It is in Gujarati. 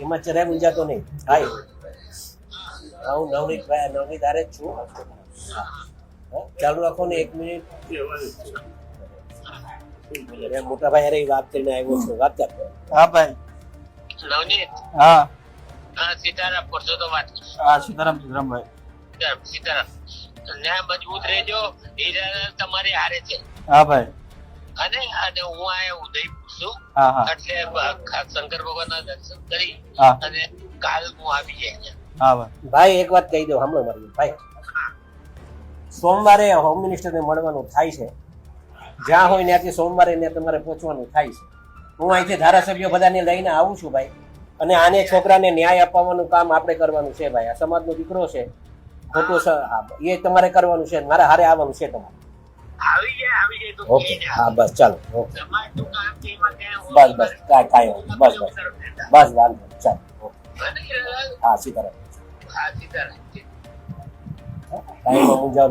એમાં જરાય મૂંઝાતો નહીં. હાય. હું નવનીત ભાઈ નવનીત આરે જ છું. ચાલુ રાખો ને એક મિનિટ. મોટા ભાઈ અરે વાત કરીને આવ્યો છું. વાત કર. હા ભાઈ. નવનીત? હા. હા સીતારામ તો વાત. હા સીતારામ સીતારામ ભાઈ. સીતારામ ન્યાય મજબૂત રહેજો. હીરા તમારી હારે છે. હા ભાઈ. અને અને હું આ ઉદયપુર. હા એટલે શંકર ભગવાનના દર્શન કરી અને કાલ હું આવી જાય અહીંયા. ભાઈ એક વાત કહી દો હમણાં મારી ભાઈ. સોમવારે હોમ મિનિસ્ટરને મળવાનું થાય છે. જ્યાં હોય ત્યાંથી સોમવારે ત્યાં તમારે પહોંચવાનું થાય છે. હું અહીંથી ધારાસભ્યો બધાને લઈને આવું છું ભાઈ. અને આને છોકરાને ન્યાય અપાવવાનું કામ આપણે કરવાનું છે ભાઈ. આ સમાજનો દીકરો છે. ખોટો એ તમારે કરવાનું છે મારે હારે આવવાનું છે તમારે. આવી જાય આવી જાય તો ઓકે હા બસ ચાલો ઓકે. કામ હું બસ બસ કાંઈ કાંઈ. બસ બસ. બસ વાલ ચાલો હા સીતારામ. હા સીતારામ. કાંઈ મૂંઝાવ